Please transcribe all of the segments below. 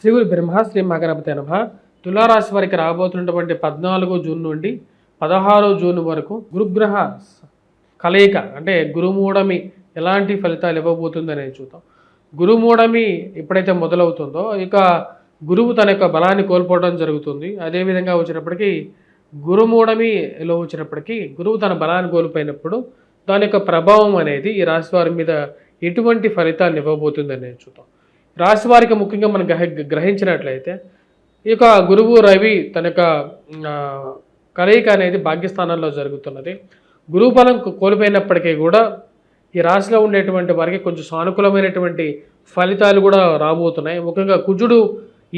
శ్రీ గురు బ్రహ్మ శ్రీ మగరపతి నమ తులారాశి వారికి రాబోతున్నటువంటి పద్నాలుగు జూన్ నుండి పదహారు జూన్ వరకు గురుగ్రహ కలయిక అంటే గురుమూఢమి ఎలాంటి ఫలితాలు ఇవ్వబోతుంది అనేది చూద్దాం. గురుమూఢమి ఎప్పుడైతే మొదలవుతుందో ఇక గురువు తన యొక్క బలాన్ని కోల్పోవడం జరుగుతుంది. అదేవిధంగా వచ్చినప్పటికీ గురుమూఢమిలో వచ్చినప్పటికీ గురువు తన బలాన్ని కోల్పోయినప్పుడు దాని యొక్క ప్రభావం అనేది ఈ రాశి వారి మీద ఎటువంటి ఫలితాన్ని ఇవ్వబోతుంది అనేది చూద్దాం. రాశి వారికి ముఖ్యంగా మనం గ్రహ గ్రహించినట్లయితే ఈ యొక్క గురువు రవి తన యొక్క కలయిక అనేది భాగ్యస్థానంలో జరుగుతున్నది. గురువు బలం కోల్పోయినప్పటికీ కూడా ఈ రాశిలో ఉండేటువంటి వారికి కొంచెం సానుకూలమైనటువంటి ఫలితాలు కూడా రాబోతున్నాయి. ముఖ్యంగా కుజుడు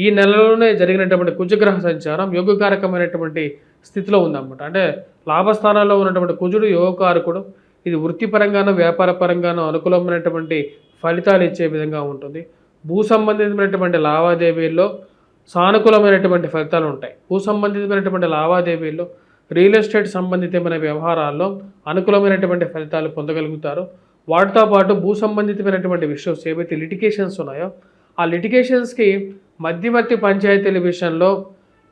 ఈ నెలలోనే జరిగినటువంటి కుజగ్రహ సంచారం యోగకారకమైనటువంటి స్థితిలో ఉందన్నమాట. అంటే లాభస్థానాల్లో ఉన్నటువంటి కుజుడు యోగకారకుడు ఇది వృత్తిపరంగానూ వ్యాపార పరంగానూ అనుకూలమైనటువంటి ఫలితాలు ఇచ్చే విధంగా ఉంటుంది. భూ సంబంధితమైనటువంటి లావాదేవీల్లో సానుకూలమైనటువంటి ఫలితాలు ఉంటాయి. భూ సంబంధితమైనటువంటి లావాదేవీల్లో రియల్ ఎస్టేట్ సంబంధితమైన వ్యవహారాల్లో అనుకూలమైనటువంటి ఫలితాలు పొందగలుగుతారు. వాటితో పాటు భూ సంబంధితమైనటువంటి విషయస్ ఏవైతే లిటికేషన్స్ ఉన్నాయో ఆ లిటికేషన్స్కి మధ్యవర్తి పంచాయతీల విషయంలో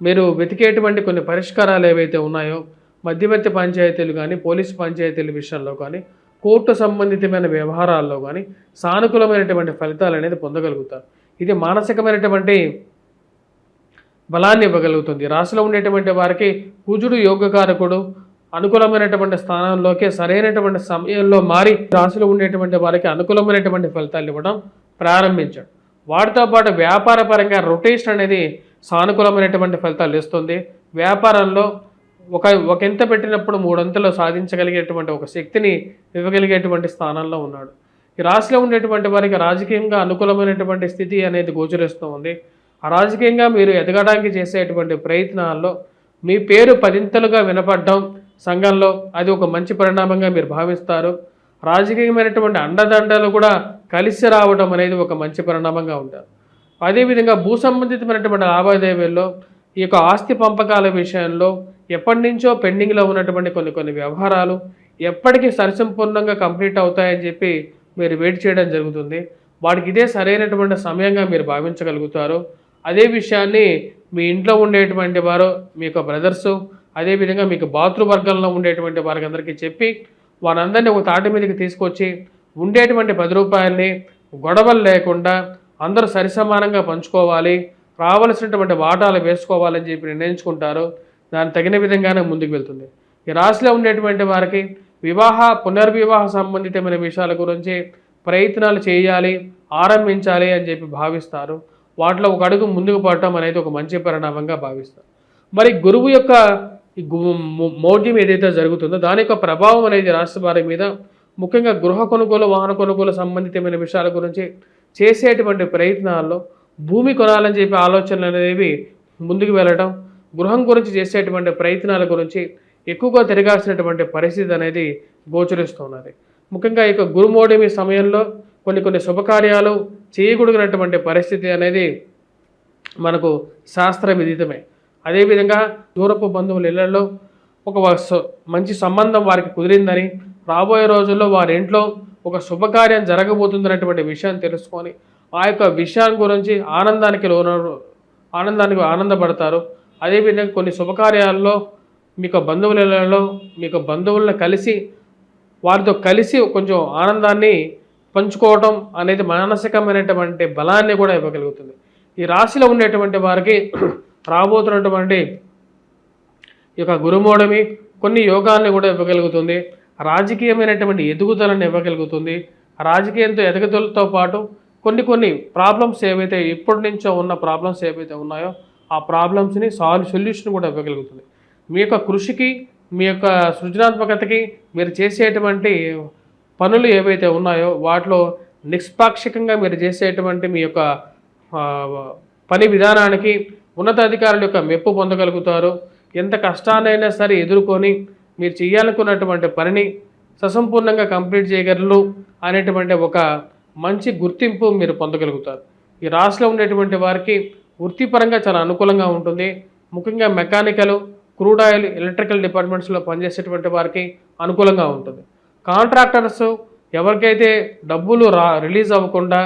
మీరు వెతికేటువంటి కొన్ని పరిష్కారాలు ఏవైతే ఉన్నాయో మధ్యవర్తి పంచాయతీలు కానీ పోలీసు పంచాయతీల విషయంలో కానీ కోర్టు సంబంధితమైన వ్యవహారాల్లో కానీ సానుకూలమైనటువంటి ఫలితాలు అనేది పొందగలుగుతారు. ఇది మానసికమైనటువంటి బలాన్ని ఇవ్వగలుగుతుంది. రాశిలో ఉండేటువంటి వారికి కుజుడు యోగకారకుడు అనుకూలమైనటువంటి స్థానంలోకి సరైనటువంటి సమయంలో మారి రాశిలో ఉండేటువంటి వారికి అనుకూలమైనటువంటి ఫలితాలు ఇవ్వడం ప్రారంభించాడు. వాటితో పాటు వ్యాపారపరంగా రొటేషన్ అనేది సానుకూలమైనటువంటి ఫలితాలు ఇస్తుంది. వ్యాపారంలో ఒక ఒకంత పెట్టినప్పుడు మూడొంతులు సాధించగలిగేటువంటి ఒక శక్తిని ఇవ్వగలిగేటువంటి స్థానంలో ఉన్నాడు. ఈ రాశిలో ఉండేటువంటి వారికి రాజకీయంగా అనుకూలమైనటువంటి స్థితి అనేది గోచరిస్తూ ఉంది. ఆ రాజకీయంగా మీరు ఎదగడానికి చేసేటువంటి ప్రయత్నాల్లో మీ పేరు పదింతలుగా వినపడడం సంఘంలో అది ఒక మంచి పరిణామంగా మీరు భావిస్తారు. రాజకీయమైనటువంటి అండదండలు కూడా కలిసి రావడం అనేది ఒక మంచి పరిణామంగా ఉంటారు. అదేవిధంగా భూ సంబంధితమైనటువంటి లావాదేవీల్లో ఈ యొక్క ఆస్తి పంపకాల విషయంలో ఎప్పటి నుంచో పెండింగ్లో ఉన్నటువంటి కొన్ని కొన్ని వ్యవహారాలు ఎప్పటికీ సరిసంపూర్ణంగా కంప్లీట్ అవుతాయని చెప్పి మీరు వెయిట్ చేయడం జరుగుతుంది. వాటికి ఇదే సరైనటువంటి సమయంగా మీరు భావించగలుగుతారు. అదే విషయాన్ని మీ ఇంట్లో ఉండేటువంటి వారు మీ యొక్క బ్రదర్సు అదేవిధంగా మీకు బాతృవర్గంలో ఉండేటువంటి వారికి అందరికీ చెప్పి వారందరినీ ఒక తాటి మీదకి తీసుకొచ్చి ఉండేటువంటి పది రూపాయల్ని గొడవలు లేకుండా అందరూ సరిసమానంగా పంచుకోవాలి రావలసినటువంటి వాటాలు వేసుకోవాలని చెప్పి నిర్ణయించుకుంటారు. దాని తగిన విధంగానే ముందుకు వెళ్తుంది. ఈ రాశిలో ఉండేటువంటి వారికి వివాహ పునర్వివాహ సంబంధితమైన విషయాల గురించి ప్రయత్నాలు చేయాలి ఆరంభించాలి అని చెప్పి భావిస్తారు. వాటిలో ఒక అడుగు ముందుకు పడటం అనేది ఒక మంచి పరిణామంగా భావిస్తారు. మరి గురువు యొక్క మౌఢ్యం ఏదైతే జరుగుతుందో దాని యొక్క ప్రభావం అనేది రాష్ట్ర వారి మీద ముఖ్యంగా గృహ కొనుగోలు వాహన కొనుగోలు సంబంధితమైన విషయాల గురించి చేసేటువంటి ప్రయత్నాల్లో భూమి కొనాలని చెప్పి ఆలోచనలు అనేవి ముందుకు వెళ్ళడం గృహం గురించి చేసేటువంటి ప్రయత్నాల గురించి ఎక్కువగా తిరగాల్సినటువంటి పరిస్థితి అనేది గోచరిస్తున్నది. ముఖ్యంగా ఈ యొక్క గురుమోడిమి సమయంలో కొన్ని కొన్ని శుభకార్యాలు చేయకూడనటువంటి పరిస్థితి అనేది మనకు శాస్త్ర విదితమే అదేవిధంగా దూరపు బంధువుల ఇళ్ళలో ఒక మంచి సంబంధం వారికి కుదిరిందని రాబోయే రోజుల్లో వారి ఇంట్లో ఒక శుభకార్యం జరగబోతుందన్నటువంటి విషయాన్ని తెలుసుకొని ఆ యొక్క విషయం గురించి ఆనందానికి లోన ఆనందానికి ఆనందపడతారు. అదేవిధంగా కొన్ని శుభకార్యాల్లో మీకు బంధువులలో మీకు బంధువులను కలిసి వారితో కలిసి కొంచెం ఆనందాన్ని పంచుకోవటం అనేది మానసికమైనటువంటి బలాన్ని కూడా ఇవ్వగలుగుతుంది. ఈ రాశిలో ఉండేటువంటి వారికి రాబోతున్నటువంటి ఈ యొక్క గురుమోడమి కొన్ని యోగాల్ని కూడా ఇవ్వగలుగుతుంది. రాజకీయమైనటువంటి ఎదుగుదలను ఇవ్వగలుగుతుంది. రాజకీయంతో ఎదుగుదలతో పాటు కొన్ని కొన్ని ప్రాబ్లమ్స్ ఏవైతే ఇప్పటి నుంచో ఉన్న ప్రాబ్లమ్స్ ఏవైతే ఉన్నాయో ఆ ప్రాబ్లమ్స్ని సాల్వ్ సొల్యూషన్ కూడా ఇవ్వగలుగుతుంది. మీ యొక్క కృషికి మీ యొక్క సృజనాత్మకతకి మీరు చేసేటువంటి పనులు ఏవైతే ఉన్నాయో వాటిలో నిష్పాక్షికంగా మీరు చేసేటువంటి మీ యొక్క పని విధానానికి ఉన్నతాధికారుల యొక్క మెప్పు పొందగలుగుతారు. ఎంత కష్టాన్నైనా సరే ఎదుర్కొని మీరు చేయాలనుకున్నటువంటి పనిని ససంపూర్ణంగా కంప్లీట్ చేయగలరు అనేటువంటి ఒక మంచి గుర్తింపు మీరు పొందగలుగుతారు. ఈ రాశిలో ఉండేటువంటి వారికి వృత్తిపరంగా చాలా అనుకూలంగా ఉంటుంది. ముఖ్యంగా మెకానికల్ క్రూడ్ ఆయిల్ ఎలక్ట్రికల్ డిపార్ట్మెంట్స్లో పనిచేసేటువంటి వారికి అనుకూలంగా ఉంటుంది. కాంట్రాక్టర్స్ ఎవరికైతే డబ్బులు రా రిలీజ్ అవ్వకుండా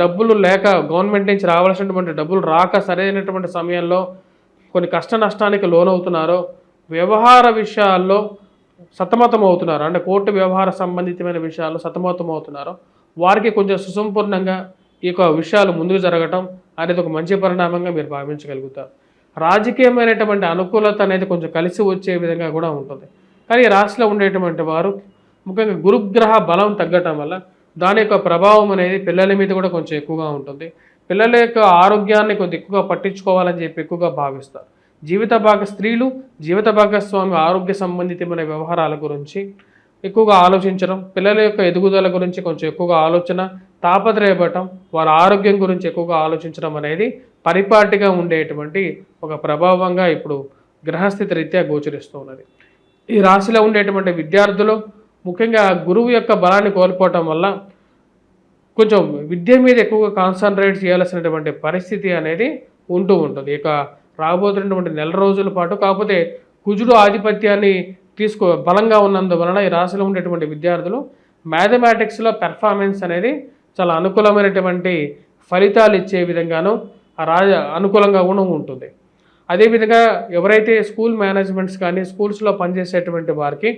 డబ్బులు లేక గవర్నమెంట్ నుంచి రావాల్సినటువంటి డబ్బులు రాక సరైనటువంటి సమయంలో కొన్ని కష్ట నష్టానికి లోనవుతున్నారో వ్యవహార విషయాల్లో సతమతం అవుతున్నారు అంటే కోర్టు వ్యవహార సంబంధితమైన విషయాల్లో సతమతం అవుతున్నారో వారికి కొంచెం సుసంపూర్ణంగా ఈ యొక్క విషయాలు ముందుకు జరగటం అనేది ఒక మంచి పరిణామంగా మీరు భావించగలుగుతారు. రాజకీయమైనటువంటి అనుకూలత అనేది కొంచెం కలిసి వచ్చే విధంగా కూడా ఉంటుంది. కానీ ఈ రాశిలో ఉండేటువంటి వారు ముఖ్యంగా గురుగ్రహ బలం తగ్గటం వల్ల దాని యొక్క ప్రభావం అనేది పిల్లల మీద కూడా కొంచెం ఎక్కువగా ఉంటుంది. పిల్లల యొక్క ఆరోగ్యాన్ని కొద్ది ఎక్కువగా పట్టించుకోవాలని చెప్పి ఎక్కువగా భావిస్తారు. జీవిత భాగ స్త్రీలు జీవిత భాగస్వామి ఆరోగ్య సంబంధితమైన వ్యవహారాల గురించి ఎక్కువగా ఆలోచించడం పిల్లల యొక్క ఎదుగుదల గురించి కొంచెం ఎక్కువగా ఆలోచన తాపత్రయపడటం వారి ఆరోగ్యం గురించి ఎక్కువగా ఆలోచించడం అనేది పరిపాటిగా ఉండేటువంటి ఒక ప్రభావంగా ఇప్పుడు గ్రహస్థితి రీత్యా గోచరిస్తూ ఉన్నది. ఈ రాశిలో ఉండేటువంటి విద్యార్థులు ముఖ్యంగా గురువు యొక్క బలాన్ని కోల్పోవటం వల్ల కొంచెం విద్య మీద ఎక్కువగా కాన్సన్ట్రేట్ చేయాల్సినటువంటి పరిస్థితి అనేది ఉంటూ ఉంటుంది. ఇక రాబోతున్నటువంటి నెల రోజుల పాటు కాకపోతే కుజుడు ఆధిపత్యాన్ని తీసుకో బలంగా ఉన్నందువలన ఈ రాశిలో ఉండేటువంటి విద్యార్థులు మ్యాథమెటిక్స్లో పెర్ఫార్మెన్స్ అనేది చాలా అనుకూలమైనటువంటి ఫలితాలు ఇచ్చే విధంగాను ఆ రాజ అనుకూలంగా కూడా ఉంటుంది. అదేవిధంగా ఎవరైతే స్కూల్ మేనేజ్మెంట్స్ కానీ స్కూల్స్లో పనిచేసేటువంటి వారికి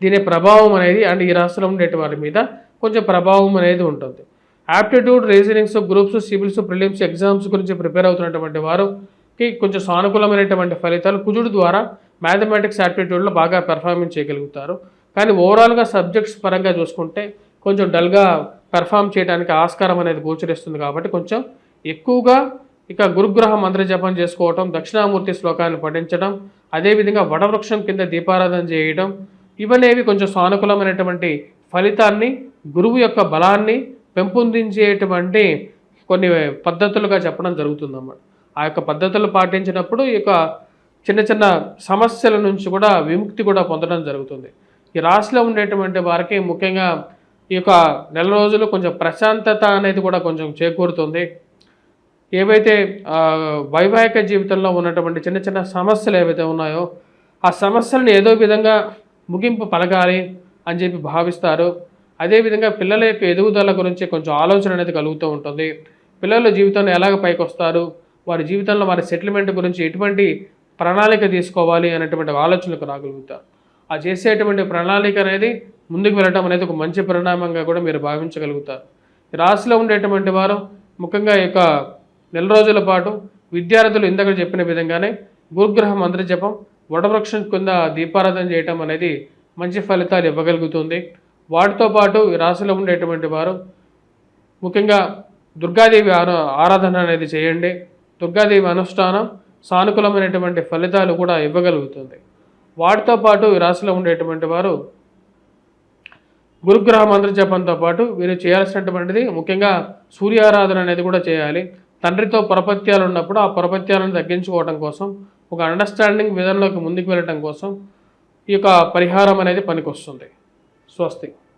దీని ప్రభావం అనేది అండ్ ఈ రాష్ట్రంలో ఉండేటి వారి మీద కొంచెం ప్రభావం అనేది ఉంటుంది. Aptitude reasonings groups civils prelims exams గురించి ప్రిపేర్ అవుతున్నటువంటి వారికి కొంచెం సానుకూలమైనటువంటి ఫలితాలు కుజుడు ద్వారా మ్యాథమెటిక్స్ యాప్టిట్యూడ్లో బాగా పెర్ఫార్మెన్స్ చేయగలుగుతారు. కానీ ఓవరాల్గా సబ్జెక్ట్స్ పరంగా చూసుకుంటే కొంచెం డల్గా పెర్ఫామ్ చేయడానికి ఆస్కారం అనేది గోచరిస్తుంది కాబట్టి కొంచెం ఎక్కువగా ఇక గురుగ్రహ మంత్ర జపం చేసుకోవటం దక్షిణామూర్తి శ్లోకాన్ని పఠించడం అదేవిధంగా వడవృక్షం కింద దీపారాధన చేయడం ఇవనేవి కొంచెం సానుకూలమైనటువంటి ఫలితాన్ని గురువు యొక్క బలాన్ని పెంపొందించేటువంటి కొన్ని పద్ధతులుగా చెప్పడం జరుగుతుందన్నమాట. ఆ యొక్క పద్ధతులు పాటించినప్పుడు ఈ యొక్క చిన్న చిన్న సమస్యల నుంచి కూడా విముక్తి కూడా పొందడం జరుగుతుంది. ఈ రాశిలో ఉండేటువంటి వారికి ముఖ్యంగా ఈ యొక్క నెల రోజులు కొంచెం ప్రశాంతత అనేది కూడా కొంచెం చేకూరుతుంది. ఏవైతే వైవాహిక జీవితంలో ఉన్నటువంటి చిన్న చిన్న సమస్యలు ఏవైతే ఉన్నాయో ఆ సమస్యలను ఏదో విధంగా ముగింపు పలకాలి అని చెప్పి భావిస్తారు. అదేవిధంగా పిల్లల యొక్క ఎదుగుదల గురించి కొంచెం ఆలోచన అనేది కలుగుతూ ఉంటుంది. పిల్లల జీవితంలో ఎలాగ పైకి వస్తారు వారి జీవితంలో వారి సెటిల్మెంట్ గురించి ఎటువంటి ప్రణాళిక తీసుకోవాలి అనేటువంటి ఆలోచనలకు రాగలుగుతారు. ఆ చేసేటువంటి ప్రణాళిక అనేది ముందుకు వెళ్ళడం అనేది ఒక మంచి పరిణామంగా కూడా మీరు భావించగలుగుతారు. రాశిలో ఉండేటువంటి వారు ముఖ్యంగా ఈ యొక్క నెల రోజుల పాటు విద్యార్థులు ఇందాక చెప్పిన విధంగానే గురుగ్రహ మంత్ర జపం వటవృక్షం కింద దీపారాధన చేయటం అనేది మంచి ఫలితాలు ఇవ్వగలుగుతుంది. వాటితో పాటు ఈ రాశిలో ఉండేటువంటి వారు ముఖ్యంగా దుర్గాదేవి ఆరాధన అనేది చేయండి. దుర్గాదేవి అనుష్ఠానం సానుకూలమైనటువంటి ఫలితాలు కూడా ఇవ్వగలుగుతుంది. వాటితో పాటు ఈ రాశిలో ఉండేటువంటి వారు గురుగ్రహ మంత్ర జపంతో పాటు వీరు చేయాల్సినటువంటిది ముఖ్యంగా సూర్యారాధన అనేది కూడా చేయాలి. తండ్రితో పరపత్యాలు ఉన్నప్పుడు ఆ పరపత్యాలను తగ్గించుకోవడం కోసం ఒక అండర్స్టాండింగ్ విధానంలోకి ముందుకు వెళ్ళటం కోసం ఈ యొక్క పరిహారం అనేది పనికొస్తుంది. స్వస్తి.